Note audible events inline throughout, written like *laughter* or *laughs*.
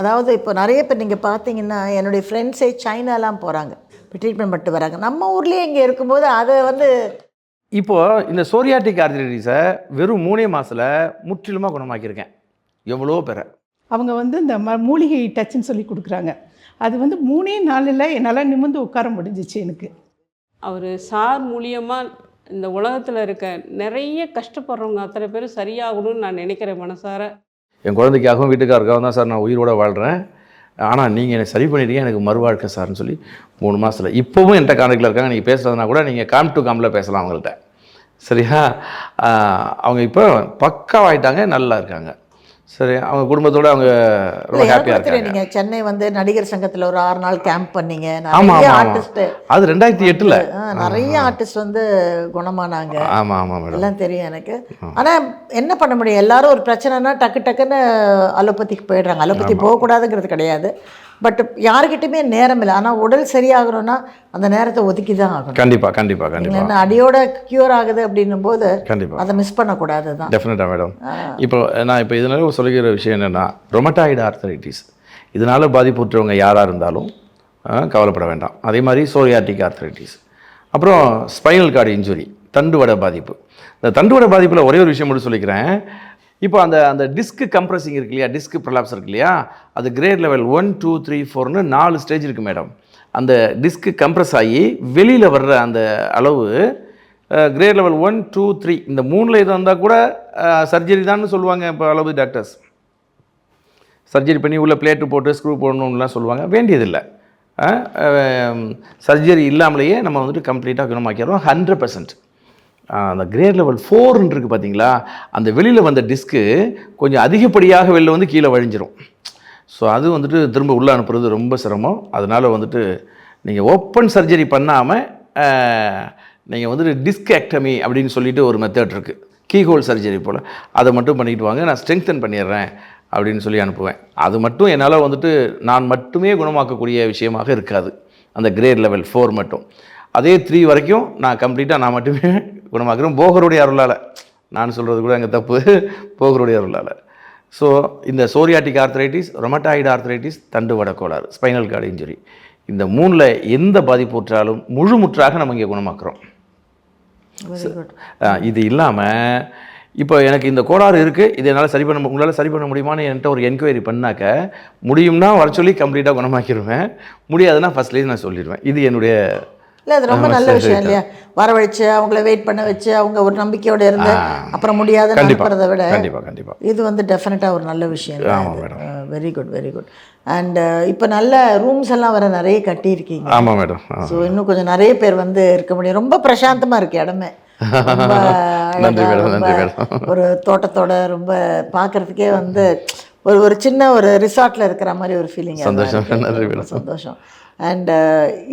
அதாவது இப்போ நிறைய பேர் நீங்கள் பார்த்தீங்கன்னா என்னுடைய ஃப்ரெண்ட்ஸே சைனாலாம் போகிறாங்க இப்போ ட்ரீட்மெண்ட் பண்ணிட்டு வராங்க. நம்ம ஊர்லேயே இங்கே இருக்கும்போது அதை வந்து இப்போது இந்த சோரியாட்டிக் ஆர்த்திரைட்டிஸை வெறும் மூணே மாதத்தில் முற்றிலுமாக குணமாக்கியிருக்கேன். எவ்வளோ பேரை. அவங்க வந்து இந்த ம மூலிகை டச்சுன்னு சொல்லி கொடுக்குறாங்க. அது வந்து மூணே நாளில் என்னால் நிமிர்ந்து உட்கார முடிஞ்சிச்சு எனக்கு. அவர் சார் மூலியமாக இந்த உலகத்தில் இருக்க நிறைய கஷ்டப்படுறவங்க அத்தனை பேரும் சரியாகணும்னு நான் நினைக்கிறேன் மனசார. என் குழந்தைக்காகவும் வீட்டுக்காருக்காகவும் தான் சார் நான் உயிரோட வாழ்கிறேன் ஆனால் நீங்கள் என்னை சரி பண்ணிட்டீங்க எனக்கு மறுவாழ்க்கை சார்னு சொல்லி மூணு மாதத்தில் இப்போவும் என்கிட்ட கான்டாக்டில் இருக்காங்க. நீங்கள் பேசுகிறதுனா கூட நீங்கள் காம் டு காமில் பேசலாம் அவங்கள்ட்ட. சரியா? அவங்க இப்போ பக்காவாயிட்டாங்க நல்லா இருக்காங்க. சரி அவங்க குடும்பத்தோட அவங்க ரொம்ப தெரியும் இருக்காங்க. நீங்கள் சென்னை வந்து நடிகர் சங்கத்தில் ஒரு ஆறு நாள் கேம்ப் பண்ணீங்க. நிறைய ஆமாம் ஆர்டிஸ்ட்டு அது ரெண்டாயிரத்தி எட்டில். நிறைய ஆர்டிஸ்ட் வந்து குணமானாங்க. ஆமாம் ஆமாம் மேடம். எல்லாம் தெரியும் எனக்கு. ஆனால் என்ன பண்ண முடியும்? எல்லாரும் ஒரு பிரச்சனைனா டக்கு டக்குன்னு அலோபதிக்கு போயிடுறாங்க. அலோபதி போகக்கூடாதுங்கிறது கிடையாது. பட் யாருக்கிட்டையுமே நேரம் இல்லை. ஆனால் உடல் சரியாகணும்னா அந்த நேரத்தை ஒதுக்கி தான் ஆகணும் கண்டிப்பாக கண்டிப்பாக கண்டிப்பாக அடியோட க்யூர் ஆகுது அப்படின்னும் போது கண்டிப்பாக அதை மிஸ் பண்ணக்கூடாது தான். டெஃபினட்டாக மேடம் இப்போ நான் இப்போ இதனால சொல்லுகிற விஷயம் என்னென்னா ரொமட்டாய்டு ஆர்த்தரைட்டிஸ் இதனால் பாதிப்புற்றவங்க யாராக இருந்தாலும் கவலைப்பட வேண்டாம். அதே மாதிரி சோரியாட்டிக் ஆர்த்தரைட்டிஸ் அப்புறம் ஸ்பைனல் கார்டு இன்ஜுரி தண்டுவட பாதிப்பு. இந்த தண்டுவட பாதிப்பில் ஒரே ஒரு விஷயம் மட்டும் சொல்லிக்கிறேன். இப்போ அந்த அந்த டிஸ்க் கம்ப்ரஸிங் இருக்கு இல்லையா? டிஸ்க் ப்ரலாப்ஸ் இருக்கு இல்லையா? அது grade level one two three ஃபோர்னு நாலு ஸ்டேஜ் இருக்குது மேடம் அந்த டிஸ்க் கம்ப்ரஸ் ஆகி வெளியில் வர்ற அந்த அளவு grade level one two three இந்த மூணில் இது வந்தால் கூட சர்ஜரி தான் சொல்லுவாங்க இப்போ அளவு டாக்டர்ஸ் சர்ஜரி பண்ணி உள்ள பிளேட்டு போட்டு ஸ்க்ரூ போடணும்லாம் சொல்லுவாங்க. வேண்டியதில்லை. சர்ஜரி இல்லாமலேயே நம்ம வந்துட்டு கம்ப்ளீட்டாக குணமாக்கிறோம் ஹண்ட்ரட் பர்சன்ட் அந்த கிரேட் லெவல் ஃபோர்னு இருக்குது பார்த்தீங்களா அந்த வெளியில் வந்த டிஸ்க்கு கொஞ்சம் அதிகப்படியாக வெளில வந்து கீழே வழிஞ்சிரும். ஸோ அது வந்துட்டு திரும்ப உள்ளே அனுப்புறது ரொம்ப சிரமம். அதனால் வந்துட்டு நீங்கள் ஓப்பன் சர்ஜரி பண்ணாமல் நீங்கள் வந்துட்டு டிஸ்க் ஆக்டமி அப்படின்னு சொல்லிட்டு ஒரு மெத்தட் இருக்குது கீஹோல் சர்ஜரி போல். அதை மட்டும் பண்ணிட்டு வாங்க. நான் ஸ்ட்ரெங்தன் பண்ணிடுறேன் அப்படின்னு சொல்லி அனுப்புவேன். அது மட்டும் என்னால் வந்துட்டு நான் மட்டுமே குணமாக்கக்கூடிய விஷயமாக இருக்காது. அந்த கிரேட் லெவல் ஃபோர் மட்டும். அதே த்ரீ வரைக்கும் நான் கம்ப்ளீட்டாக நான் மட்டுமே குணமாக்குறேன் போகருடைய அருளால். நான் சொல்கிறது கூட எங்கள் தப்பு. போகருடைய அருளால். ஸோ இந்த சோரியாட்டிக் ஆர்த்தரைட்டிஸ் ரொமட்டாய்டு ஆர்த்தரைட்டிஸ் தண்டுவட கோளாறு ஸ்பைனல் கார்டு இன்ஜுரி இந்த மூணில் எந்த பாதிப்புற்றாலும் முழுமுற்றாக நம்ம இங்கே குணமாக்குறோம். இது இல்லாமல் இப்போ எனக்கு இந்த கோளாறு இருக்குது இதை என்னால் சரி பண்ண உங்களால் சரி பண்ண முடியுமான்னு என்கிட்ட ஒரு என்கொயரி பண்ணாக்க முடியும்னா வர சொல்லி கம்ப்ளீட்டாக குணமாக்கிடுவேன் முடியாதுன்னா ஃபஸ்ட்லேயே நான் சொல்லிடுவேன் இது என்னுடைய இல்லை அது ரொம்ப நல்ல விஷயம் இல்லையா? வரவழைச்சு அவங்கள வெயிட் பண்ண வச்சு அவங்க ஒரு நம்பிக்கையோட இருந்து அப்புறம் முடியாதுன்னு அனுப்புறதை விட இது வந்து டெஃபினட்டாக ஒரு நல்ல விஷயம் very good very good and இப்போ நல்ல ரூம்ஸ் எல்லாம் வர நிறைய கட்டியிருக்கீங்க. ஆமாம் மேடம் ஸோ இன்னும் கொஞ்சம் நிறைய பேர் வந்து இருக்க முடியும். ரொம்ப பிரசாந்தமாக இருக்கு இடமே. *laughs* ஒரு தோட்டத்தோட ரொம்ப பார்க்கறதுக்கே வந்து ஒரு ஒரு சின்ன ஒரு ரிசார்ட்ல இருக்கிற மாதிரி ஒரு ஃபீலிங் சந்தோஷம். சந்தோஷம். அண்ட்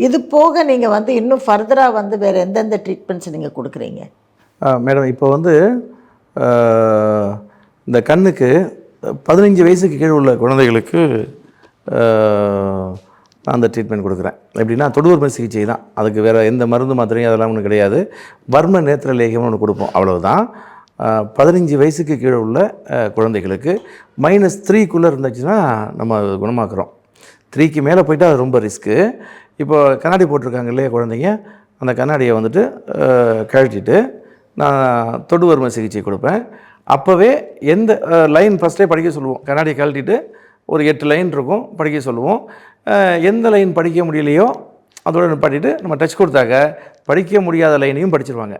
இது போக நீங்கள் வந்து இன்னும் ஃபர்தராக வந்து வேறு எந்தெந்த ட்ரீட்மெண்ட்ஸ் நீங்கள் கொடுக்குறீங்க? மேடம் இப்போ வந்து இந்த கண்ணுக்கு பதினஞ்சு வயசுக்கு கீழே உள்ள குழந்தைகளுக்கு நான் அந்த ட்ரீட்மெண்ட் கொடுக்குறேன். எப்படின்னா தொடுவர்ம சிகிச்சை தான். அதுக்கு வேறு எந்த மருந்து மாத்திரையும் அதெல்லாம் ஒன்றும் கிடையாது. வர்ம நேத்திர லேகியம்னு ஒன்று கொடுப்போம். அவ்வளவுதான். ஆ, பதினஞ்சு வயசுக்கு கீழே உள்ள குழந்தைகளுக்கு மைனஸ் த்ரீக்குள்ளே இருந்துச்சுன்னா நம்ம குணமாக்குறோம். த்ரீக்கு மேலே போயிட்டா அது ரொம்ப ரிஸ்க்கு இப்போ கண்ணாடி போட்டிருக்காங்க இல்லையா குழந்தைங்க? அந்த கண்ணாடியை வந்துட்டு கழட்டிட்டு நான் தொடுவருமை சிகிச்சை கொடுப்பேன். அப்போவே எந்த லைன் ஃபஸ்ட்டே படிக்க சொல்லுவோம். கண்ணாடியை கழட்டிட்டு ஒரு எட்டு லைன் இருக்கும் படிக்க சொல்லுவோம். எந்த லைன் படிக்க முடியலையோ அதோட நிப்பாட்டிட்டு நம்ம டச் கொடுத்தாக்க படிக்க முடியாத லைனையும் படிச்சிருவாங்க.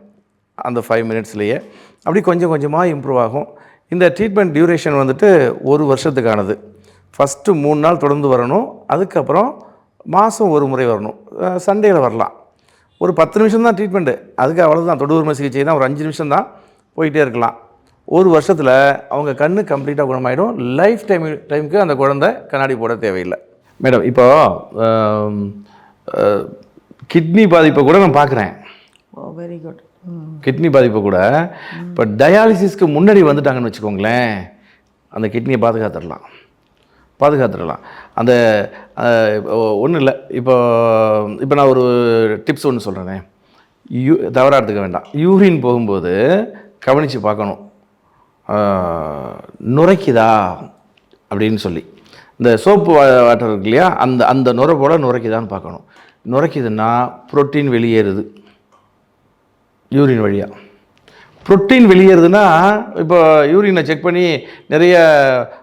அந்த ஃபைவ் மினிட்ஸ்லேயே அப்படி கொஞ்சம் கொஞ்சமாக இம்ப்ரூவ் ஆகும். இந்த ட்ரீட்மெண்ட் டியூரேஷன் வந்துட்டு ஒரு வருஷத்துக்கானது. ஃபஸ்ட்டு மூணு நாள் தொடர்ந்து வரணும். அதுக்கப்புறம் மாதம் ஒரு முறை வரணும். சண்டேயில் வரலாம். ஒரு பத்து நிமிஷம் தான் ட்ரீட்மெண்ட்டு அதுக்கு அவ்வளோதான் தொடுவுரிமை சிகிச்சை தான் ஒரு அஞ்சு நிமிஷம் தான் போயிட்டே இருக்கலாம். ஒரு வருஷத்தில் அவங்க கண்ணு கம்ப்ளீட்டாக குணமாயிடும். லைஃப் டைம் டைமுக்கு அந்த குழந்தை கண்ணாடி போட தேவையில்லை. மேடம் இப்போ கிட்னி பாதிப்பை கூட நான் பார்க்குறேன். ஓ வெரி குட் கிட்னி பாதிப்பு கூட. இப்போ டயாலிசிஸ்க்கு முன்னாடி வந்துட்டாங்கன்னு வச்சுக்கோங்களேன் அந்த கிட்னியை பாதுகாத்துடலாம். பாதுகாத்துடலாம். அந்த ஒன்றும் இல்லை. இப்போ இப்போ நான் ஒரு டிப்ஸ் ஒன்று சொல்கிறேனே யூ தவறாக எடுத்துக்க வேண்டாம். யூரின் போகும்போது கவனித்து பார்க்கணும். நுரைக்குதா? அப்படின்னு சொல்லி. இந்த சோப்பு வாட்டர் இருக்கு இல்லையா? அந்த அந்த நுரை போல் நுரைக்குதான்னு பார்க்கணும். நுரைக்குதுன்னா புரோட்டீன் வெளியேறுது. யூரின் வழியாக புரோட்டீன் வெளியேறுதுன்னா இப்போ யூரினை செக் பண்ணி நிறைய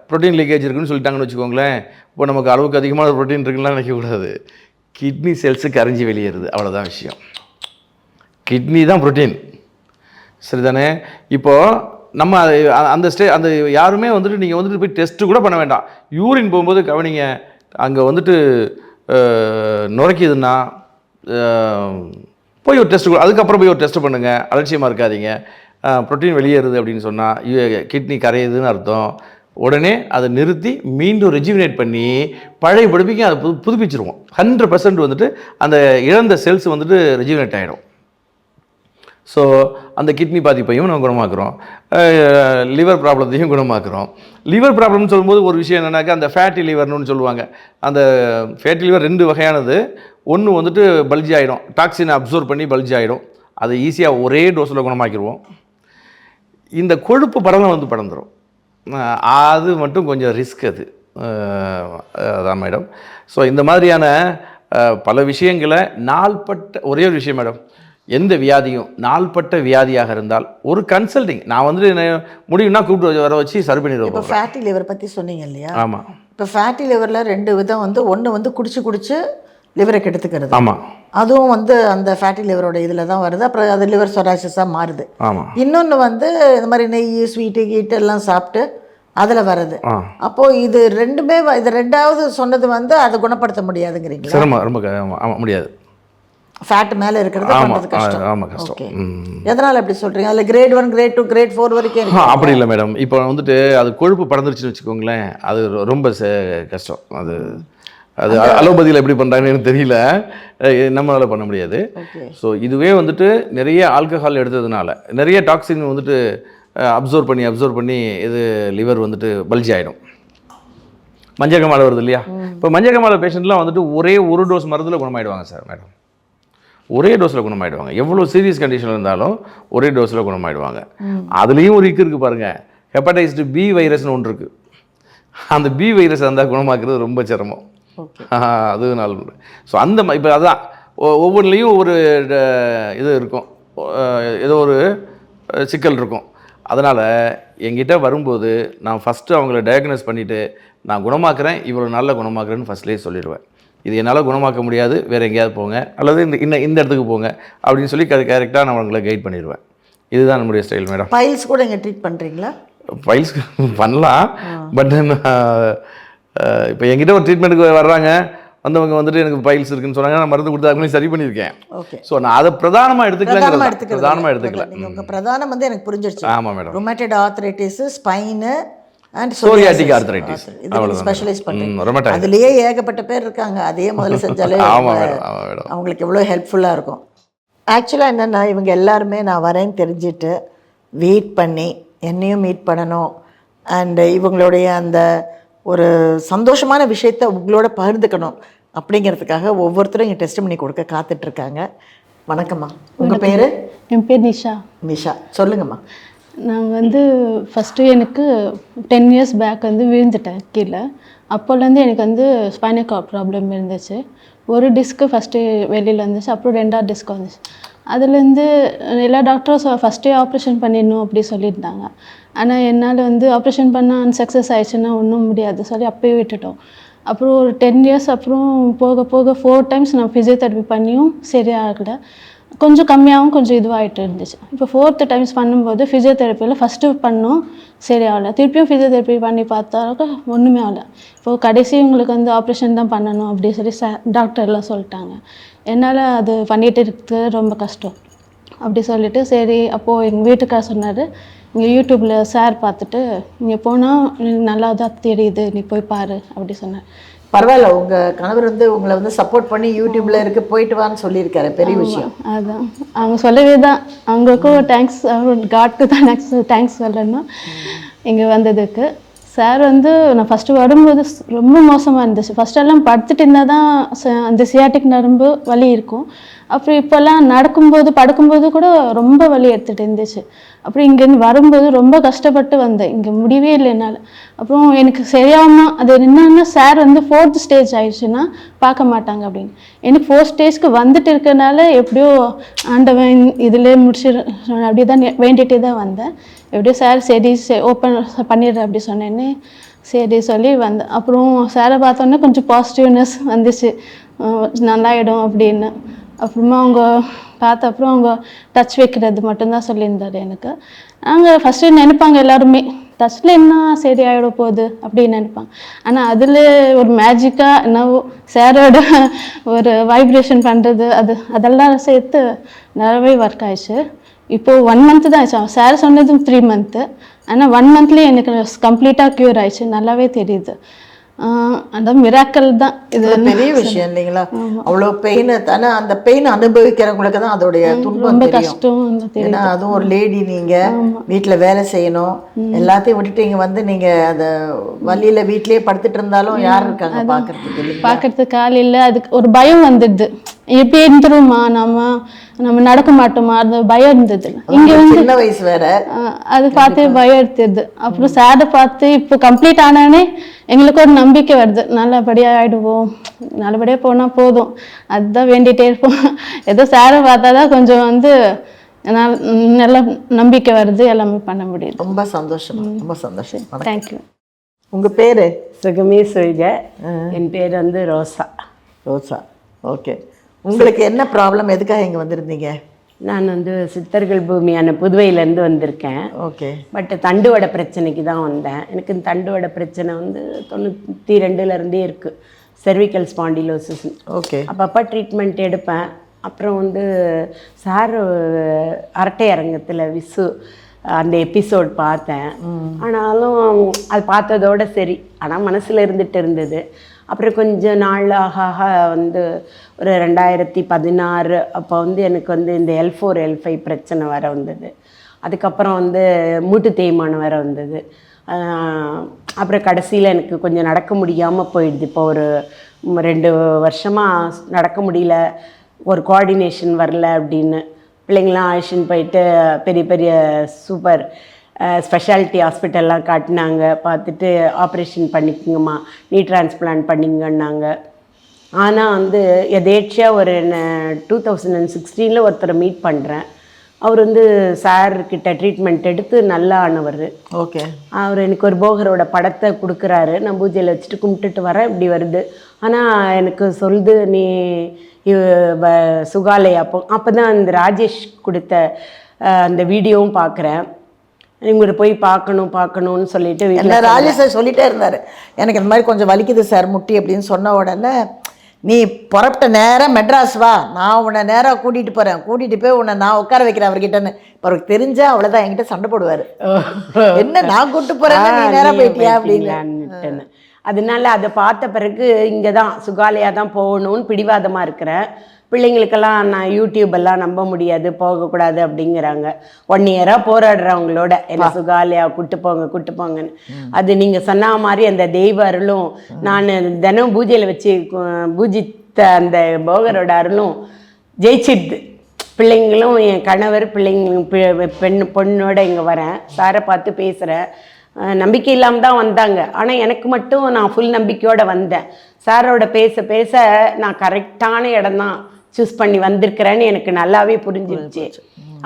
புரோட்டீன் லீக்கேஜ் இருக்குன்னு சொல்லிட்டாங்கன்னு வச்சுக்கோங்களேன். இப்போ நமக்கு அளவுக்கு அதிகமான ப்ரோட்டீன் இருக்குன்னா நினைக்கக்கூடாது. கிட்னி செல்ஸு கரைஞ்சி வெளியேறுது. அவ்வளோதான் விஷயம். கிட்னி தான் புரோட்டீன். சரிதானே? இப்போது நம்ம அந்த ஸ்டே அந்த யாருமே வந்துட்டு நீங்கள் வந்துட்டு போய் டெஸ்ட்டு கூட பண்ண வேண்டாம். யூரின் போகும்போது கவனிங்க. அங்கே வந்துட்டு நுரைக்கிதுன்னா போய் ஒரு டெஸ்ட் அதுக்கப்புறம் போய் ஒரு டெஸ்ட் பண்ணுங்கள் அலட்சியமாக இருக்காதீங்க. ப்ரோட்டீன் வெளியேறுது அப்படின்னு சொன்னால் கிட்னி கரையுதுன்னு அர்த்தம். உடனே அதை நிறுத்தி மீண்டும் ரெஜிமினேட் பண்ணி பழைய படிப்பிக்கும் அதை புது புதுப்பிச்சிருவோம். ஹண்ட்ரட் பர்சன்ட் வந்துட்டு அந்த இழந்த செல்ஸ் வந்துட்டு ரெஜிமினேட் ஆகிடும் ஸோ அந்த கிட்னி பாதிப்பையும் நம்ம குணமாக்குறோம். லிவர் ப்ராப்ளத்தையும் குணமாக்குறோம். லிவர் ப்ராப்ளம்னு சொல்லும்போது ஒரு விஷயம் என்னென்னாக்கா அந்த ஃபேட்டி லிவர்னு சொல்லுவாங்க. அந்த ஃபேட்டி லிவர் ரெண்டு வகையானது. ஒன்று வந்துட்டு பல்ஜி ஆகிடும் டாக்ஸினை அப்சர்வ் பண்ணி பல்ஜி ஆகிடும் அதை ஈஸியாக ஒரே டோஸில் குணமாக்கிடுவோம். இந்த கொழுப்பு படலம் வந்து படந்துடும் அது மட்டும் கொஞ்சம் ரிஸ்க் அது. அதான் மேடம் ஸோ இந்த மாதிரியான பல விஷயங்களை நாள்பட்ட ஒரே ஒரு விஷயம் மேடம் எந்த வியாதியும் நாள்பட்ட வியாதியாக இருந்தால் ஒரு கன்சல்டிங் நான் வந்து என்ன முடியும்னா கூப்பிட்டு வர வச்சு சரி இப்போ பண்ணிடுவோம் ஃபேட்டி லிவர் பற்றி சொன்னீங்க இல்லையா? ஆமாம் இப்போ ஃபேட்டி லிவரில் ரெண்டு விதம் வந்து ஒன்று வந்து குடிச்சு குடிச்சு லிவரை கெடுத்துக்கிறது. ஆமாம் அதுவும் வந்து அந்த ஃபேட்டி லிவரோட இதில் தான் வருது. அப்புறம் அது லிவர் சொராசிஸாக மாறுது. ஆமாம் இன்னொன்று வந்து இந்த மாதிரி நெய் ஸ்வீட்டு கீட்டு எல்லாம் சாப்பிட்டு அதில் வருது. அப்போது இது ரெண்டுமே இது ரெண்டாவது சொன்னது வந்து அதை குணப்படுத்த முடியாதுங்கிறீங்களா? சிரமம் ரொம்ப முடியாது. ஃபேட் மேலே இருக்கிறது பண்ணுறது கஷ்டம். ஆமாம் கஷ்டம். எதனால் அப்படி சொல்கிறீங்க அதில் grade one grade two grade four வரைக்கும் அப்படி இல்லை மேடம் இப்போ வந்துட்டு அது கொழுப்பு படர்ந்துருச்சுன்னு வச்சுக்கோங்களேன் அது ரொம்ப கஷ்டம். அது அது அலோபதியில் எப்படி பண்ணுறாங்கன்னு தெரியல. நம்மளால பண்ண முடியாது. ஸோ இதுவே வந்துட்டு நிறைய ஆல்கஹால் எடுத்ததுனால நிறைய டாக்ஸின் வந்துட்டு அப்சர்வ் பண்ணி அப்சர்வ் பண்ணி இது லிவர் வந்துட்டு பல்ஜி ஆகிடும் மஞ்சக்கமாலை வருது இல்லையா? இப்போ மஞ்சக்கமாலை பேஷண்ட்லாம் வந்துட்டு ஒரே ஒரு டோஸ் மருந்தில் குணமாயிடுவாங்க சார் மேடம் ஒரே டோஸில் குணமாயிடுவாங்க. எவ்வளோ சீரியஸ் கண்டிஷனில் இருந்தாலும் ஒரே டோஸில் குணமாயிடுவாங்க. அதுலேயும் ஒரு இக்கு இருக்குது பாருங்கள் ஹெப்படைஸ்டு பி வைரஸ்னு ஒன்று இருக்குது அந்த பி வைரஸ் இருந்தால் குணமாக்குறது ரொம்ப சிரமம். அது நாள். ஸோ அந்த இப்போ அதான் ஒ- ஒவ்வொன்றுலேயும் ஒவ்வொரு ட- இது இருக்கும். ஏதோ ஒரு சிக்கல் இருக்கும். அதனால் என்கிட்ட வரும்போது நான் ஃபஸ்ட்டு அவங்கள டயக்னோஸ் பண்ணிவிட்டு நான் குணமாக்குறேன் இவ்வளோ நாளில் குணமாக்குறேன்னு ஃபஸ்ட்லேயே சொல்லிடுவேன் இது என்னால் குணமாக்க முடியாது வேறு எங்கேயாவது போங்க அல்லது இந்த இந்த இந்த இடத்துக்கு போங்க அப்படின்னு சொல்லி கரெக்டாக நான் அவங்களை கைட் பண்ணிடுவேன் இதுதான் நம்முடைய ஸ்டைல் மேடம் பைல்ஸ் கூட இங்கே ட்ரீட் பண்ணுறீங்களா ஃபைல்ஸ் *laughs* பண்ணலாம். பட் இப்போ என்கிட்ட ஒரு ட்ரீட்மெண்ட்டுக்கு வர்றாங்க. வந்தவங்க வந்துட்டு எனக்கு ஃபைல்ஸ் இருக்குன்னு சொன்னாங்க. நான் மருந்து கொடுத்து சரி பண்ணியிருக்கேன். ஓகே ஸோ நான் அதை பிரதானமாக எடுத்துக்கல பிரதானமாக எடுத்துக்கிறது பிரதானமாக எடுத்துக்கல. நீங்கள் உங்கள் பிரதானம் வந்து எனக்கு புரிஞ்சிருச்சு. ஆமாம் madam. Rheumatoid arthritis spine and Psoriatic arthritis. இது. Specialise rheumatoid. அதுலேயே ஏகப்பட்ட பேர் இருக்காங்க. அதையே முதல்ல செஞ்சாலே *laughs* ஆமாம் ரொம்ப- மேடம். ஆமாம் மேடம். அவங்களுக்கு எவ்வளோ ஹெல்ப்ஃபுல்லாக இருக்கும். ஆக்சுவலாக என்னென்னா இவங்க எல்லாருமே நான் வரேன்னு தெரிஞ்சுட்டு வெயிட் பண்ணி என்னையும் மீட் பண்ணணும். அண்டு இவங்களுடைய அந்த ஒரு சந்தோஷமான விஷயத்தை உங்களோட பகிர்ந்துக்கணும் அப்படிங்கிறதுக்காக ஒவ்வொருத்தரும் இங்கே டெஸ்ட் பண்ணி கொடுக்க காத்துட்ருக்காங்க. வணக்கம்மா. உங்கள் பேர்? என் பேர் நிஷா. நிஷா. சொல்லுங்கம்மா. நாங்கள் வந்து ஃபஸ்ட்டு எனக்கு டென் இயர்ஸ் பேக் வந்து விழுந்துட்டேன் கீழே. அப்போலேருந்து எனக்கு வந்து ஸ்பைனல் கார்ட் ப்ராப்ளம் இருந்துச்சு. ஒரு டிஸ்க்கு ஃபஸ்ட்டு வெளியில் வந்துச்சு அப்புறம் ரெண்டாவது டிஸ்க் வந்துச்சு. அதுலேருந்து எல்லா டாக்டரும் ஃபஸ்ட்டே ஆப்ரேஷன் பண்ணிடணும் அப்படி சொல்லியிருந்தாங்க. ஆனால் என்னால் வந்து ஆப்ரேஷன் பண்ணால் அன்சக்ஸஸ் ஆயிடுச்சுன்னா ஒன்றும் முடியாது. சொல்லி அப்போயே விட்டுட்டோம். அப்புறம் ஒரு டென் இயர்ஸ் அப்புறம் போக போக ஃபோர் டைம்ஸ் நான் ஃபிசியோதெரப்பி பண்ணியும் சரியாகலை. கொஞ்சம் கம்மியாகவும் கொஞ்சம் இதுவாகிட்டு இருந்துச்சு. இப்போ ஃபோர்த்து டைம்ஸ் பண்ணும்போது ஃபிசியோதெரப்பியில் ஃபஸ்ட்டு பண்ணோம் சரி ஆகல திருப்பியும் ஃபிசியோதெரப்பி பண்ணி பார்த்தாக்க ஒன்றுமே ஆகல. இப்போது கடைசி உங்களுக்கு வந்து ஆப்ரேஷன் தான் பண்ணணும் அப்படி சொல்லி ச டாக்டர்லாம் சொல்லிட்டாங்க. என்னால் அது பண்ணிகிட்டு இருக்கிறது ரொம்ப கஷ்டம். அப்படி சொல்லிட்டு சரி அப்போது எங்கள் வீட்டுக்கார் சொன்னார் இங்கே யூடியூப்பில் சார் பார்த்துட்டு இங்கே போனால் நல்லா தான் தெரியுது நீ போய் பாரு அப்படி சொன்னார். பரவாயில்ல உங்கள் கணவர் வந்து உங்களை வந்து சப்போர்ட் பண்ணி யூடியூப்பில் இருக்கு போயிட்டு வான்னு சொல்லியிருக்காரு. பெரிய விஷயம். அதான். அவங்க சொல்லவே தான் அவங்களுக்கும் தேங்க்ஸ் காட்க்கு தான் தேங்க்ஸ் தேங்க்ஸ் சொல்லணும் இங்கே வந்ததுக்கு. சார் வந்து நான் ஃபஸ்ட்டு வரும்போது ரொம்ப மோசமாக இருந்துச்சு. எல்லாம் படுத்துட்டு இருந்தால் தான் அந்த சியாட்டிக் நரம்பு வலி இருக்கும். அப்புறம் இப்போல்லாம் நடக்கும்போது படுக்கும்போது கூட ரொம்ப வலி எடுத்துகிட்டு இருந்துச்சு. அப்புறம் இங்கேருந்து வரும்போது ரொம்ப கஷ்டப்பட்டு வந்தேன். இங்கே முடியவே இல்லை என்னால். அப்புறம் எனக்கு சரியாம அது என்னன்னா சார் வந்து ஃபோர்த் ஸ்டேஜ் ஆயிடுச்சுன்னா பார்க்க மாட்டாங்க அப்படின்னு. எனக்கு ஃபோர்த் ஸ்டேஜ்க்கு வந்துட்டு இருக்கனால எப்படியோ ஆண்டவன் இதிலே முடிச்சிடு அப்படி தான் வேண்டிகிட்டே தான் வந்தேன். எப்படியோ சார் சரி ஓப்பன் பண்ணிடுறேன் அப்படி சொன்னேன்னே சரி சொல்லி வந்தேன். அப்புறம் சாரை பார்த்தோன்னே கொஞ்சம் பாசிட்டிவ்னஸ் வந்துச்சு. நல்லாயிடும் அப்படின்னு. அப்புறமா அவங்க பார்த்த அப்புறம் அவங்க டச் வைக்கிறது மட்டும்தான் சொல்லியிருந்தாரு எனக்கு. நாங்கள் ஃபஸ்ட்டு நினைப்பாங்க எல்லாருமே டச்சில் என்ன சரி ஆகிட போகுது அப்படின்னு நினைப்பாங்க. ஆனால் அதில் ஒரு மேஜிக்காக என்னவோ சேரோட ஒரு வைப்ரேஷன் பண்ணுறது அது அதெல்லாம் சேர்த்து நிறையவே ஒர்க் ஆயிடுச்சு. இப்போ ஒன் மந்த்து தான் ஆச்சு. சார் சொன்னதும் த்ரீ மந்த்து ஆனால் ஒன் மந்த்லேயே எனக்கு கம்ப்ளீட்டாக க்யூர் ஆயிடுச்சு. நல்லாவே தெரியுது. அதான் மிராக்கல் தான். இது பெரிய விஷயம் இல்லைங்களா? அவ்வளோ பெயின் ஆனா அந்த பெயின் அனுபவிக்கிறவங்களுக்கு தான் அதோடைய துன்பம் கஷ்டம் ஏன்னா அதுவும் ஒரு லேடி நீங்க வீட்ல வேலை செய்யணும். எல்லாத்தையும் விட்டுட்டு இங்க வந்து நீங்க அந்த வழியில வீட்லயே படுத்துட்டு இருந்தாலும் யார் இருக்காங்க பாக்குறதுக்கு இல்லைங்களா? பார்க்கறதுக்கு ஆள் இல்லை. அதுக்கு ஒரு பயம் வந்துடுது. எப்படி இருந்துருமா நம்ம நம்ம நடக்க மாட்டோமா? அந்த பயம் இருந்தது. இங்க அதுவும் சின்ன வயசு வேற. அது பார்த்து பயம் எடுத்துது. அப்புறம் சேடை பார்த்து இப்போ கம்ப்ளீட் ஆனானே எங்களுக்கு ஒரு நம்பிக்கை வருது. நல்லபடியாக ஆயிடுவோம். நல்லபடியாக போனால் போதும். அதுதான் வேண்டிகிட்டே இருப்போம். *laughs* ஏதோ சேடை பார்த்தா தான் கொஞ்சம் வந்து நல்ல நல்ல நம்பிக்கை வருது. எல்லாமே பண்ண முடியுது. ரொம்ப சந்தோஷம். ரொம்ப சந்தோஷம். தேங்க்யூ உங்க பேரு? சுகமே சொல்க என் பேர் வந்து ரோசா. ரோசா. ஓகே. உங்களுக்கு என்ன ப்ராப்ளம் எதுக்காக இங்க வந்திருந்தீங்க? நான் வந்து சித்தர்கள் பூமியான புதுவையிலேருந்து வந்திருக்கேன். ஓகே. பட் தண்டுவடை பிரச்சனைக்கு தான் வந்தேன். எனக்கு இந்த தண்டுவடை பிரச்சனை வந்து தொண்ணூற்றி ரெண்டுலேருந்தே இருக்குது செர்விக்கல் ஸ்பாண்டிலோசிஸ் ஓகே. அப்பப்போ ட்ரீட்மெண்ட் எடுப்பேன். அப்புறம் வந்து சார் அரட்டை அரங்கத்தில் விசு அந்த எபிசோட் பார்த்தேன். ஆனாலும் அது பார்த்ததோட சரி. ஆனால் மனசில் இருந்துட்டு இருந்தது. அப்புறம் கொஞ்சம் நாள் ஆக ஆக வந்து ஒரு ரெண்டாயிரத்தி பதினாறு அப்போ வந்து எனக்கு வந்து இந்த எல் ஃபோர் எல் ஃபைவ் பிரச்சனை வர வந்தது. அதுக்கப்புறம் வந்து மூட்டு தேய்மானம் வர வந்தது. அப்புறம் கடைசியில் எனக்கு கொஞ்சம் நடக்க முடியாமல் போயிடுது. இப்போ ஒரு ரெண்டு வருஷமாக நடக்க முடியல. ஒரு கோஆர்டினேஷன் வரல அப்படின்னு. பிள்ளைங்களாம் அழைச்சின்னு போயிட்டு பெரிய பெரிய சூப்பர் ஸ்பெஷாலிட்டி ஹாஸ்பிட்டல்லாம் காட்டினாங்க. பார்த்துட்டு ஆப்ரேஷன் பண்ணிக்கோங்கம்மா. நீ டிரான்ஸ்பிளான்ட் பண்ணிங்கன்னாங்க. ஆனால் வந்து எதேச்சியாக ஒரு டூ தௌசண்ட் அண்ட் சிக்ஸ்டீனில் ஒருத்தரை மீட் பண்ணுறேன் அவர் வந்து சார் கிட்ட ட்ரீட்மெண்ட் எடுத்து நல்லா ஆனவர். ஓகே. அவர் எனக்கு ஒரு போகரோட படத்தை கொடுக்குறாரு. நான் பூஜையில் வச்சுட்டு கும்பிட்டுட்டு வரேன். இப்படி வருது. ஆனால் எனக்கு சொல்லுது நீ சுகாலயா அப்போ அப்போ தான் அந்த ராஜேஷ் கொடுத்த அந்த வீடியோவும் பார்க்குறேன். இவங்களை போய் பார்க்கணும் பார்க்கணும்னு சொல்லிட்டு என்ன ராஜேஷ் சார் சொல்லிட்டே இருந்தாரு. எனக்கு இந்த மாதிரி கொஞ்சம் வலிக்குது சார் முட்டி அப்படின்னு சொன்ன உடனே நீ புறப்பட்ட நேரம் மெட்ராஸ் வா. நான் உன்னை நேராக கூட்டிகிட்டு போகிறேன் கூட்டிகிட்டு போய் உன்னை நான் உட்கார வைக்கிறேன் அவர்கிட்டன்னு. இப்போ அவருக்கு தெரிஞ்சா அவ்வளோதான் என்கிட்ட சண்டை போடுவார். என்ன நான் கூப்பிட்டு போகிறேன் நீ நேராக போயிட்டியா? அப்படின்னு. அதனால அதை பார்த்த பிறகு இங்கே தான் சுகாலயா தான் போகணும்னு பிடிவாதமாக இருக்கிறேன். பிள்ளைங்களுக்கெல்லாம் நான் யூடியூப் எல்லாம் நம்ப முடியாது போகக்கூடாது அப்படிங்கிறாங்க. ஒன் இயராக போராடுறவங்களோட என்ன சுகாலயா கூட்டு போங்க கூட்டு போங்கன்னு. அது நீங்கள் சொன்ன மாதிரி அந்த தெய்வ அருளும் நான் தினம் பூஜையில் வச்சு பூஜித்த அந்த போகரோட அருளும் ஜெயிச்சிடுது பிள்ளைங்களும் என் கணவர் பிள்ளைங்களும் பெண் பொண்ணோட இங்கே வரேன். சாரை பார்த்து பேசுகிறேன் நம்பிக்கை இல்லாமல் தான் வந்தாங்க. ஆனால் எனக்கு மட்டும் நான் ஃபுல் நம்பிக்கையோடு வந்தேன். சாரோட பேச பேச நான் கரெக்டான இடம் தான் சூஸ் பண்ணி வந்திருக்கிறேன்னு எனக்கு நல்லாவே புரிஞ்சிருச்சு.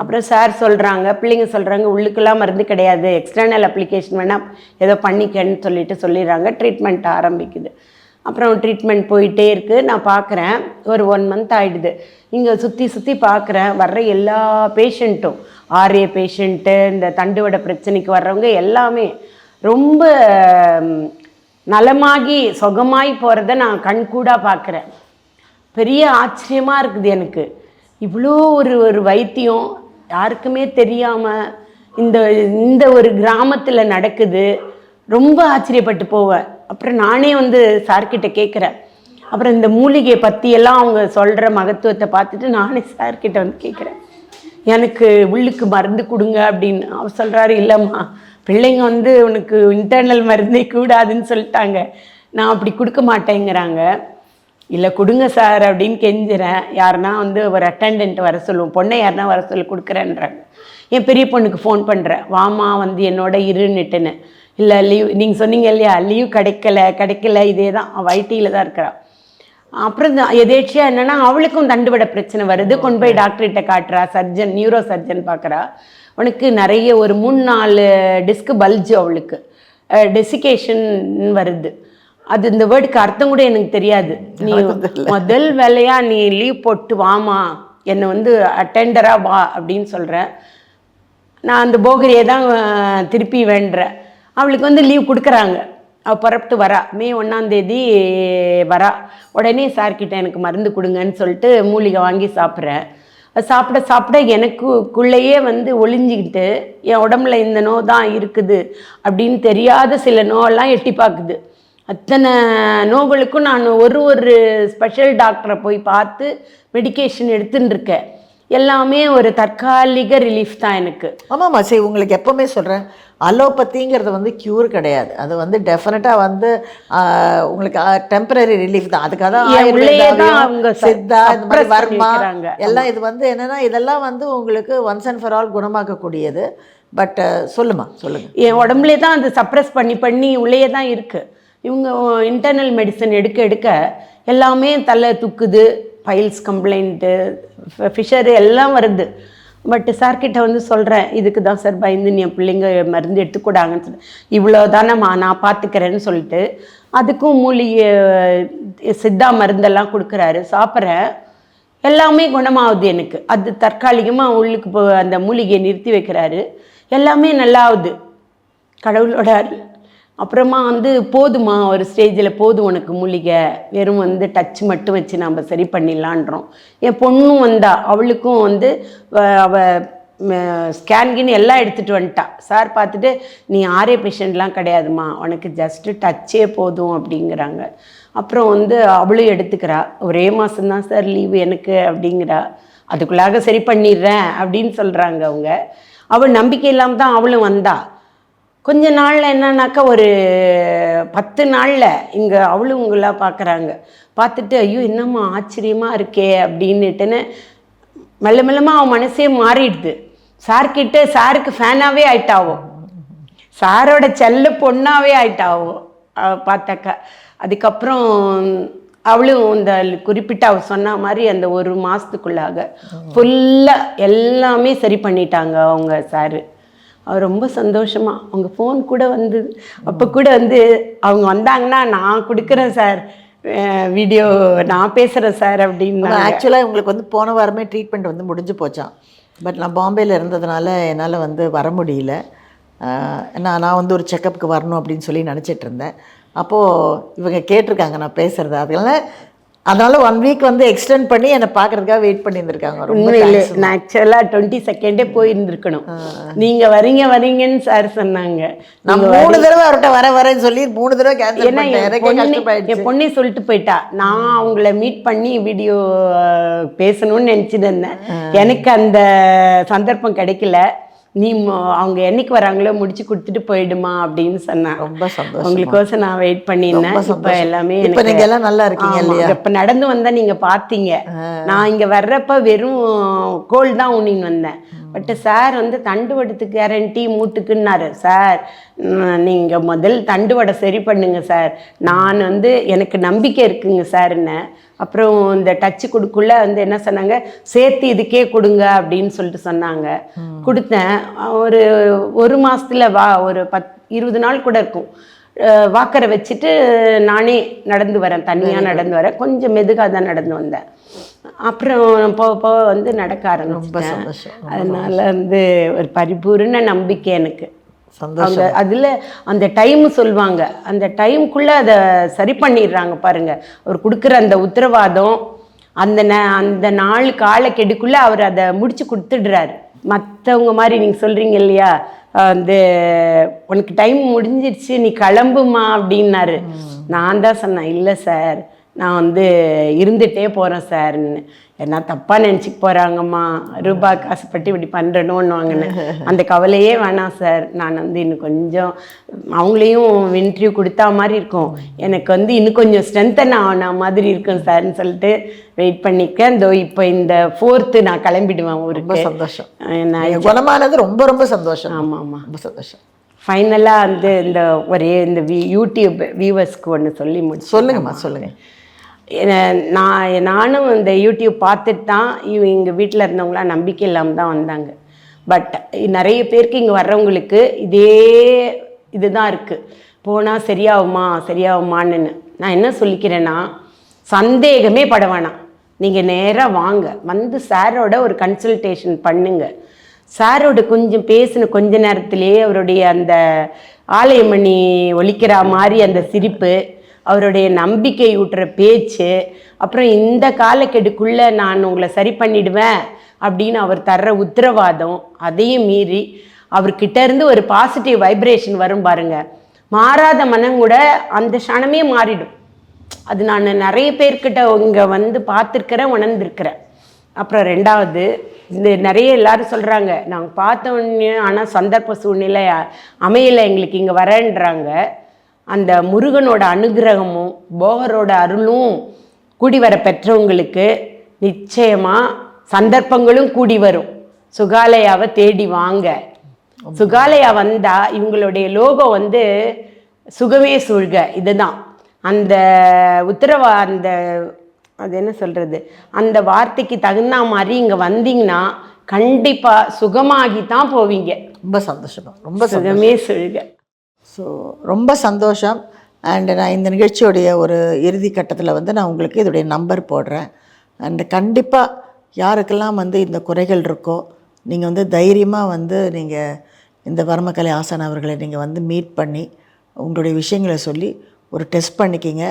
அப்புறம் சார் சொல்கிறாங்க பிள்ளைங்க சொல்கிறாங்க உள்ளுக்கெல்லாம் மருந்து கிடையாது எக்ஸ்டர்னல் அப்ளிகேஷன் வேணால் ஏதோ பண்ணிக்கன்னு சொல்லிட்டு சொல்லிடுறாங்க ட்ரீட்மெண்ட் ஆரம்பிக்குது. அப்புறம் ட்ரீட்மெண்ட் போயிட்டே இருக்குது நான் பார்க்குறேன் ஒரு ஒன் மந்த் ஆயிடுது. இங்கே சுற்றி சுற்றி பார்க்குறேன் வர்ற எல்லா பேஷண்ட்டும் ஆர்ஏ பேஷண்ட்டு இந்த தண்டுவடை பிரச்சனைக்கு வர்றவங்க எல்லாமே ரொம்ப நலமாகி சுகமாகி போகிறத நான் கண்கூடாக பார்க்குறேன் பெரிய ஆச்சரியமாக இருக்குது எனக்கு. இவ்வளோ ஒரு ஒரு வைத்தியம் யாருக்குமே தெரியாமல் இந்த இந்த ஒரு கிராமத்தில் நடக்குது. ரொம்ப ஆச்சரியப்பட்டு போவேன் அப்புறம் நானே வந்து சார்கிட்ட கேட்குறேன் அப்புறம் இந்த மூலிகை பற்றியெல்லாம் அவங்க சொல்கிற மகத்துவத்தை பார்த்துட்டு நானே சார்கிட்ட வந்து கேட்குறேன் எனக்கு உள்ளுக்கு மருந்து கொடுங்க அப்படின்னு. அவர் சொல்கிறாரு இல்லைம்மா பிள்ளைங்க வந்து உனக்கு இன்டர்னல் மருந்தே கூடாதுன்னு சொல்லிட்டாங்க. நான் அப்படி கொடுக்க மாட்டேங்கிறாங்க. இல்லை கொடுங்க சார் அப்படின்னு கெஞ்சுறேன். யாருன்னா வந்து ஒரு அட்டண்டன்ட் வர சொல்லுவோம் பொண்ணை யாருன்னா வர சொல்லி கொடுக்குறேன்றாங்க. என் பெரிய பொண்ணுக்கு ஃபோன் பண்ணுறேன் வாமா வந்து என்னோட இருன்னுட்டுன்னு. இல்லை லீவ் நீங்கள் சொன்னீங்க இல்லையா? லீவ் கிடைக்கல கிடைக்கல. இதே தான். அவள் ஐடியில் தான் இருக்கிறா. அப்புறம் எதேச்சியாக என்னென்னா அவளுக்கும் தண்டுவட பிரச்சனை வருது. கொண்டு போய் டாக்டர்கிட்ட காட்டுறா. சர்ஜன் நியூரோ சர்ஜன் பார்க்குறா உனக்கு நிறைய ஒரு மூணு நாலு டிஸ்க் பல்ஜு அவளுக்கு. டெசிகேஷன் வருது. அது இந்த வேர்டுக்கு அர்த்தம் கூட எனக்கு தெரியாது. நீ முதல் வேலையா நீ லீவ் போட்டு வாமா. என்னை வந்து அட்டெண்டரா வா அப்படின்னு சொல்கிறேன் நான் அந்த போகிரியை தான் திருப்பி வேண்டுறேன் அவளுக்கு வந்து லீவ் கொடுக்குறாங்க. அவள் புறப்பட்டு வரா. மே ஒன்றாந்தேதி வரா. உடனே சார்கிட்ட எனக்கு மருந்து கொடுங்கன்னு சொல்லிட்டு மூலிகை வாங்கி சாப்பிட்றேன் சாப்பிட சாப்பிட எனக்குள்ளேயே வந்து ஒளிஞ்சிக்கிட்டு என் உடம்புல இந்த நோ தான் இருக்குது அப்படின்னு தெரியாத சில நோயெல்லாம் எட்டி பார்க்குது. அத்தனை நோய்களுக்கும் நான் ஒரு ஒரு ஸ்பெஷல் டாக்டரை போய் பார்த்து மெடிகேஷன் எடுத்துன்னு இருக்கேன் எல்லாமே ஒரு தற்காலிக ரிலீஃப் தான் எனக்கு. ஆமாம்மா சரி உங்களுக்கு எப்போவுமே சொல்கிறேன் அலோபதிங்கிறது வந்து க்யூர் கிடையாது. அது வந்து டெஃபினட்டாக வந்து உங்களுக்கு டெம்பரரி ரிலீஃப் தான். அதுக்காக தான் சித்தா இந்த மாதிரி வர்மா. எல்லாம் இது வந்து என்னன்னா இதெல்லாம் வந்து உங்களுக்கு ஒன்ஸ் அண்ட் ஃபார் ஆல் குணமாக்கக்கூடியது. பட் சொல்லுமா சொல்லுங்க. என் உடம்புலே தான் அது சப்ரஸ் பண்ணி பண்ணி உள்ளேயே தான் இருக்கு. இவங்க இன்டர்னல் மெடிசன் எடுக்க எடுக்க எல்லாமே தலை துக்குது பைல்ஸ் கம்ப்ளைண்ட்டு ஃபிஷரு எல்லாம் வருது. பட் சார்கிட்ட வந்து சொல்கிறேன் இதுக்கு தான் சார் பயந்து என் பிள்ளைங்க மருந்து எடுத்துக்கூடாங்கன்னு சொல்லி. இவ்வளோ தானேம்மா நான் பார்த்துக்கிறேன்னு சொல்லிட்டு அதுக்கும் மூலிகை சித்தா மருந்தெல்லாம் கொடுக்குறாரு சாப்பிட்றேன். எல்லாமே குணமாகுது எனக்கு. அது தற்காலிகமாக உள்ளுக்கு போ அந்த மூலிகையை நிறுத்தி வைக்கிறாரு. எல்லாமே நல்லா ஆகுது கடவுளோட அருள். அப்புறமா வந்து போதுமா ஒரு ஸ்டேஜில் போதும் உனக்கு மூலிகை. வெறும் வந்து டச் மட்டும் வச்சு நம்ம சரி பண்ணிடலான்றோம். என் பொண்ணும் வந்தா அவளுக்கும் வந்து அவள் அவ ஸ்கேன்கின்னு எல்லாம் எடுத்துகிட்டு வந்துட்டா. சார் பார்த்துட்டு நீ ஆரே பேஷண்ட்லாம் கிடையாதுமா உனக்கு ஜஸ்ட்டு டச்சே போதும் அப்படிங்கிறாங்க. அப்புறம் வந்து அவளும் எடுத்துக்கிறா. ஒரே மாதம்தான் சார் லீவு எனக்கு அப்படிங்கிறா. அதுக்குள்ளாக சரி பண்ணிடுறேன் அப்படின்னு சொல்கிறாங்க அவங்க. அவள் நம்பிக்கை இல்லாமல் தான் அவளும் வந்தா. கொஞ்ச நாளில் என்னன்னாக்கா ஒரு பத்து நாளில் இங்கே அவளும் பார்க்குறாங்க பார்த்துட்டு ஐயோ என்னம்மா ஆச்சரியமாக இருக்கே அப்படின்னுட்டுன்னு மெல்ல மெல்லமாக அவன் மனசே மாறிடுது. சார்கிட்ட சாருக்கு ஃபேனாகவே ஆயிட்டாவோ? சாரோட செல்ல பொண்ணாகவே ஆயிட்டாவோ? பார்த்தாக்கா. அதுக்கப்புறம் அவளும் இந்த குறிப்பிட்ட அவ சொன்ன மாதிரி அந்த ஒரு மாதத்துக்குள்ளாக ஃபுல்லாக எல்லாமே சரி பண்ணிட்டாங்க அவங்க சாரு. அவர் ரொம்ப சந்தோஷமாக அவங்க ஃபோன் கூட வந்து அப்போ கூட வந்து அவங்க வந்தாங்கன்னா நான் கொடுக்குறேன் சார் வீடியோ நான் பேசுகிறேன் சார் அப்படின்னு ஆக்சுவலாக உங்களுக்கு வந்து போன வாரமே ட்ரீட்மெண்ட் வந்து முடிஞ்சு போச்சான் பட் நான் பாம்பேயில் இருந்ததுனால என்னால் வந்து வர முடியல. நான் நான் வந்து ஒரு செக்கப்புக்கு வரணும் அப்படின்னு சொல்லி நினச்சிட்டு இருந்தேன். அப்போது இவங்க கேட்டிருக்காங்க நான் பேசுகிறது அதனால அதனால ஒன் வீக் வந்து எக்ஸ்டெண்ட் பண்ணி என்னை பார்க்கறதுக்காக வெயிட் பண்ணியிருந்திருக்காங்க. ரொம்ப உண்மையிலே. நான் ஆக்சுவலாக டுவெண்ட்டி செகண்டே போயிருந்துருக்கணும். நீங்க வரீங்க வரீங்கன்னு சார் சொன்னாங்க. நான் மூணு தடவை அவர்கிட்ட வர வரேன்னு சொல்லி மூணு தடவை கேன்சல் என் பொண்ணே சொல்லிட்டு போயிட்டா. நான் அவங்கள மீட் பண்ணி வீடியோ பேசணும்னு நினச்சிட்டு இருந்தேன். எனக்கு அந்த சந்தர்ப்பம் கிடைக்கல. நீ அவங்க என்னைக்கு வராங்களோ முடிச்சு கொடுத்துட்டு போயிடுமா அப்படின்னு சொன்னான் ரொம்ப சந்தோஷம் உங்களுக்கோசம் நான் வெயிட் பண்ணியிருந்தேன் ரொம்ப இப்போ. எல்லாமே இப்ப எனக்கு- நீங்க எல்லாம் நல்லா இருக்கீங்க. இல்லையா? இப்ப நடந்து வந்தா நீங்க பாத்தீங்க நான் இங்க வர்றப்ப வெறும் கோல் தான் ஊனின்னு வந்தேன் பட் சார் வந்து தண்டுவடத்துக்கு கேரண்டி மூட்டுக்குன்னாரு. சார் ம், நீங்க முதல் தண்டுவடை சரி பண்ணுங்க சார் நான் வந்து எனக்கு நம்பிக்கை இருக்குங்க சார்ன்னு அப்புறம் இந்த டச்சு கொடுக்குள்ள வந்து என்ன சொன்னாங்க? சேர்த்து இதுக்கே கொடுங்க அப்படின்னு சொல்லிட்டு சொன்னாங்க. கொடுத்தேன். ஒரு ஒரு மாசத்துல வா ஒரு பத் இருபது நாள் கூட இருக்கும். வாக்கரை வச்சுட்டு நானே நடந்து வரேன் தனியாக நடந்து வரேன். கொஞ்சம் மெதுகாக தான் நடந்து வந்தேன். அப்புறம் போக போக வந்து நடக்க ரொம்ப ஆரம்பிச்சிட்டேன். அதனால வந்து ஒரு பரிபூர்ண நம்பிக்கை எனக்கு. அந்த அதில் அந்த டைம் சொல்லுவாங்க அந்த டைம்குள்ளே அதை சரி பண்ணிடுறாங்க பாருங்க. அவர் கொடுக்குற அந்த உத்தரவாதம் அந்த ந அந்த நாள் காலக்கெடுக்குள்ளே அவர் அதை முடிச்சு கொடுத்துடுறாரு. மற்றவங்க மாதிரி நீங்கள் சொல்கிறீங்க இல்லையா? வந்து உனக்கு டைம் முடிஞ்சிருச்சு நீ கிளம்புமா அப்படின்னாரு. நான் தான் சொன்னேன் இல்லை சார். நான் வந்து இருந்துகிட்டே போகிறேன் சார்ன்னு என்ன தப்பாக நினச்சிக்க போகிறாங்கம்மா ரூபா காசுப்பட்டு இப்படி பண்ணுறணும்னு வாங்கினேன் அந்த கவலையே வேணாம் சார். நான் வந்து இன்னும் கொஞ்சம் அவங்களையும் இன்டர்வியூ கொடுத்தா மாதிரி இருக்கும். எனக்கு வந்து இன்னும் கொஞ்சம் ஸ்ட்ரென்தன் ஆன மாதிரி இருக்கும் சார்னு சொல்லிட்டு வெயிட் பண்ணிக்க இதோ இப்போ இந்த ஃபோர்த்து நான் கிளம்பிடுவேன் ரொம்ப ஊருக்கு. சந்தோஷம். நான் குணமானது ரொம்ப ரொம்ப சந்தோஷம். ஆமாம் ஆமாம் ரொம்ப சந்தோஷம். ஃபைனலாக வந்து இந்த ஒரே இந்த வி யூடியூப் வியூவர்ஸ்க்கு ஒன்று சொல்லி முடிச்சு சொல்லுங்கம்மா சொல்லுங்க. என்ன- நான் நானும் இந்த யூடியூப் பார்த்துட்டு தான் எங்கள் வீட்டில் இருந்தவங்களாம் நம்பிக்கை இல்லாமல் தான் வந்தாங்க. பட் நிறைய பேருக்கு இங்கே வர்றவங்களுக்கு இதே இதுதான் இருக்குது போனால் சரியாகுமா சரியாகுமான்னு. நான் என்ன சொல்லிக்கிறேன்னா சந்தேகமே பட வேணாம். நீங்கள் நேராக வாங்க. வந்து சாரோட ஒரு கன்சல்டேஷன் பண்ணுங்க. சாரோட கொஞ்சம் பேசின கொஞ்ச நேரத்திலேயே அவருடைய அந்த ஆலயமணி ஒழிக்கிற மாதிரி அந்த சிரிப்பு அவருடைய நம்பிக்கை ஊட்டுற பேச்சு அப்புறம் இந்த காலக்கெடுக்குள்ளே நான் உங்களை சரி பண்ணிடுவேன் அப்படின்னு அவர் தர்ற உத்தரவாதம் அதையும் மீறி அவர்கிட்ட இருந்து ஒரு பாசிட்டிவ் வைப்ரேஷன் வரும் பாருங்க. மாறாத மனம் கூட அந்த க்ஷணமே மாறிடும். அது நான் நிறைய பேர்கிட்ட இங்கே வந்து பார்த்துருக்கிறேன் உணர்ந்திருக்கிறேன். அப்புறம் ரெண்டாவது இந்த நிறைய எல்லாரும் சொல்கிறாங்க நாங்கள் பார்த்த உடனே ஆனால் சந்தர்ப்ப சூழ்நிலை அமையலை எங்களுக்கு இங்கே வரேன்றாங்க. அந்த முருகனோட அனுகிரகமும் போகரோட அருளும் கூடி வர பெற்றவங்களுக்கு நிச்சயமாக சந்தர்ப்பங்களும் கூடி வரும். சுகாலயாவை தேடி வாங்க. சுகாலயா வந்தா இவங்களுடைய லோகோ வந்து சுகமே சூழ்க. இதுதான். அந்த உத்தரவா அந்த அது என்ன சொல்றது? அந்த வார்த்தைக்கு தகுந்த மாதிரி இங்க வந்தீங்கன்னா கண்டிப்பா சுகமாகி தான் போவீங்க. ரொம்ப சந்தோஷமா. ரொம்ப சுகமே சூழ்க. ஸோ ரொம்ப சந்தோஷம். அண்ட் நான் இந்த நிகழ்ச்சியோடைய ஒரு இறுதி கட்டத்தில் வந்து நான் உங்களுக்கு இதோடைய நம்பர் போடுறேன். அண்ட் கண்டிப்பாக யாருக்கெல்லாம் வந்து இந்த குறைகள் இருக்கோ நீங்கள் வந்து தைரியமாக வந்து நீங்கள் இந்த வர்மக்கலை ஆசான் அவர்களை நீங்கள் வந்து மீட் பண்ணி உங்களுடைய விஷயங்களை சொல்லி ஒரு டெஸ்ட் பண்ணிக்கிங்க.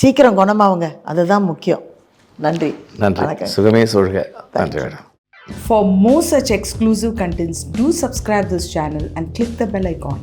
சீக்கிரம் குணமாவுங்க. அதுதான் முக்கியம். நன்றி. நன்றி. வணக்கம். சுகமே சொல்க நன்றி madam. For more such exclusive contents, do subscribe this channel and click the bell icon.